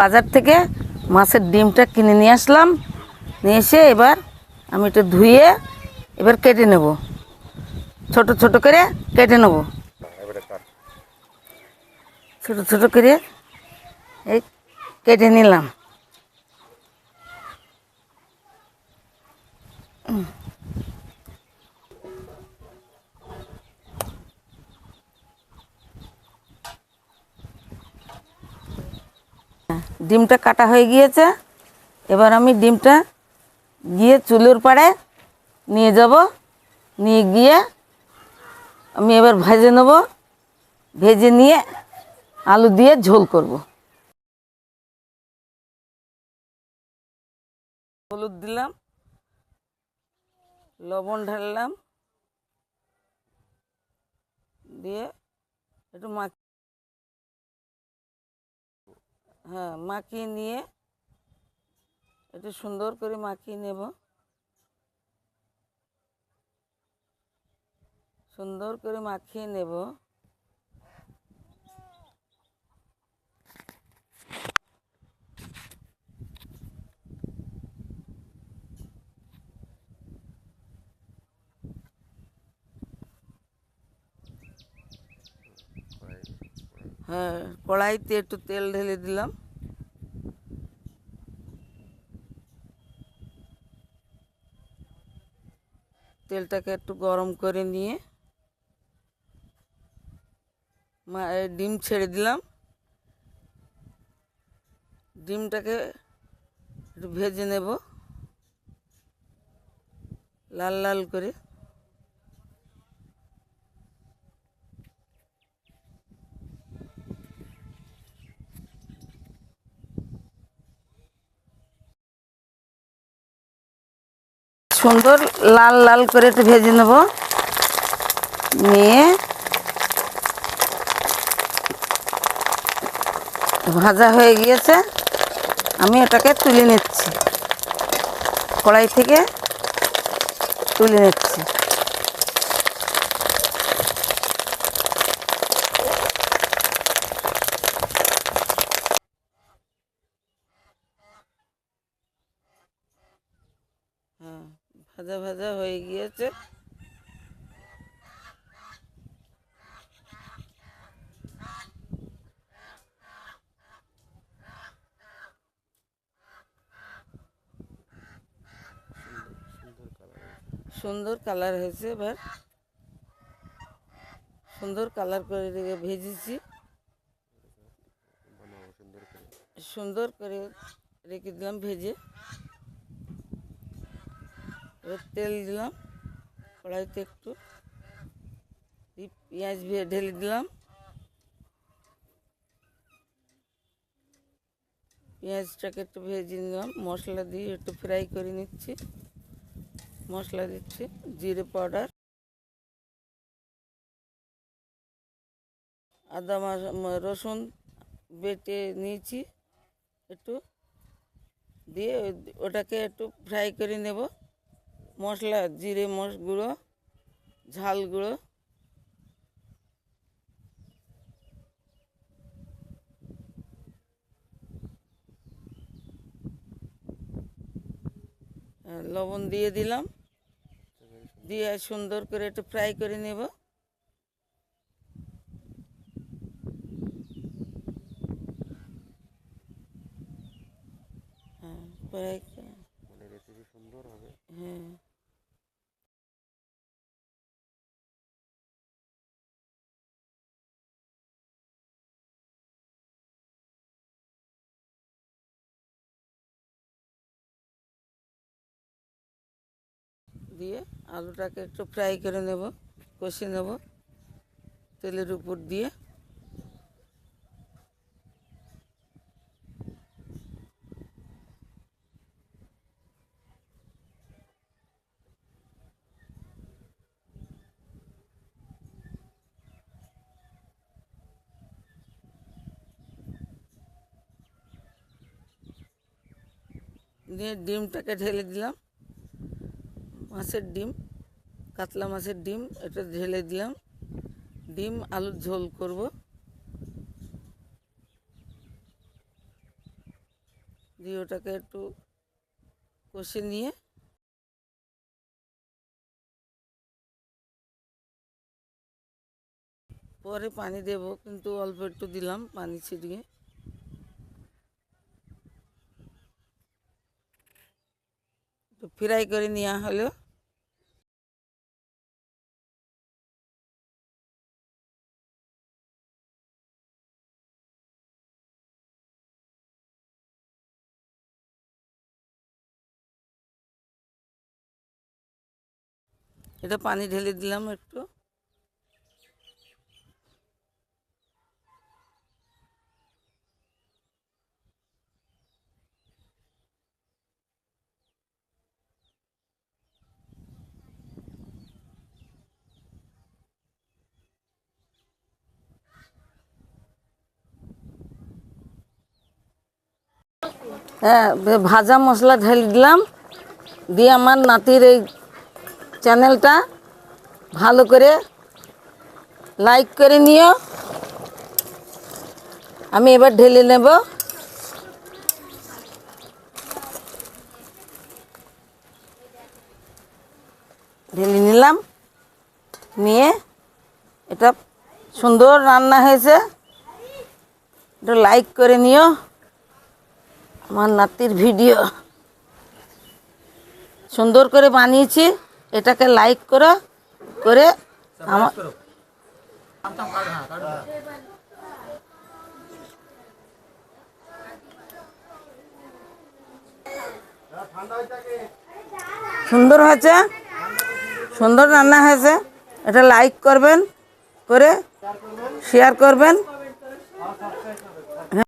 বাজার থেকে মাছের ডিমটা কিনে নিয়ে আসলাম। নিয়ে এসে এবার আমি একটু ধুয়ে এবার কেটে নেব। ছোট ছোট করে কেটে নেব। ছোট ছোট করে এই কেটে নিলাম। ডিমটা কাটা হয়ে গিয়েছে। এবার আমি ডিমটা গিয়ে চুলোর পাড়ে নিয়ে যাব। নিয়ে গিয়ে আমি এবার ভেজে নেব। ভেজে নিয়ে আলু দিয়ে ঝোল করব। হলুদ দিলাম, লবণ ঢাললাম, দিয়ে একটু মাখ হ্যাঁ মাখিয়ে নিয়ে একটু সুন্দর করে মাখিয়ে নেব। সুন্দর করে মাখিয়ে নেব হ্যাঁ কড়াইতে একটু তেল ঢেলে দিলাম। তেলটাকে একটু গরম করে নিয়ে ডিম ছেড়ে দিলাম। ডিমটাকে একটু ভেজে নেব। লাল লাল করে। সুন্দর লাল লাল করে একটু ভেজে নেব। নিয়ে ভাজা হয়ে গিয়েছে। আমি এটাকে তুলে নিচ্ছি। কড়াই থেকে তুলে নিচ্ছি হ্যাঁ ভাজা ভাজা গিয়েছে সুন্দর কালার হয়েছে এবার। সুন্দর কালার করে ভেজেছি। সুন্দর করে রেখে দিলাম, ভেজে। এবার তেল দিলাম। কড়াইতে একটু পেঁয়াজ ঢেলে দিলাম। পেঁয়াজটাকে একটু ভেজে নিলাম। মশলা দিয়ে একটু ফ্রাই করে নিচ্ছি। মশলা দিচ্ছি জিরে পাউডার। আদা রসুন বেটে নিয়েছি। একটু দিয়ে ওটাকে একটু ফ্রাই করে নেব। মশলা জিরে মশ গুঁড়ো ঝাল গুঁড়ো। লবণ দিয়ে দিলাম। দিয়ে সুন্দর করে একটু ফ্রাই করে নেব। হ্যাঁ ফ্রাই করে হ্যাঁ। দিয়ে আলুটাকে একটু ফ্রাই করে নেব, কষে নেব তেলের উপর দিয়ে। দিয়ে ডিমটাকে ঢেলে দিলাম। মাছের ডিম, কাতলা মাছের ডিম, এটা ঢেলে দিলাম। ডিম আলুর ঝোল করব। দিয়ে ওটাকে একটু কষে নিয়ে পরে পানি দেব, কিন্তু অল্প একটু দিলাম পানি ছিটিয়ে। ফ্রাই করে নেওয়া হলো। এটা পানি ঢেলে দিলাম একটু। হ্যাঁ ভাজা মশলা ঢেলে দিলাম। দিয়ে আমার নাতির এই চ্যানেলটা ভালো করে লাইক করে নিও। আমি এবার ঢেলে নেব। ঢেলে নিলাম। নিয়ে এটা সুন্দর রান্না হয়েছে। একটু লাইক করে নিও। আমার নাতির ভিডিও। সুন্দর করে বানিয়েছি। এটাকে লাইক করো করে আমার সুন্দর হয়েছে? সুন্দর রান্না হয়েছে। এটা লাইক করবেন করে শেয়ার করবেন।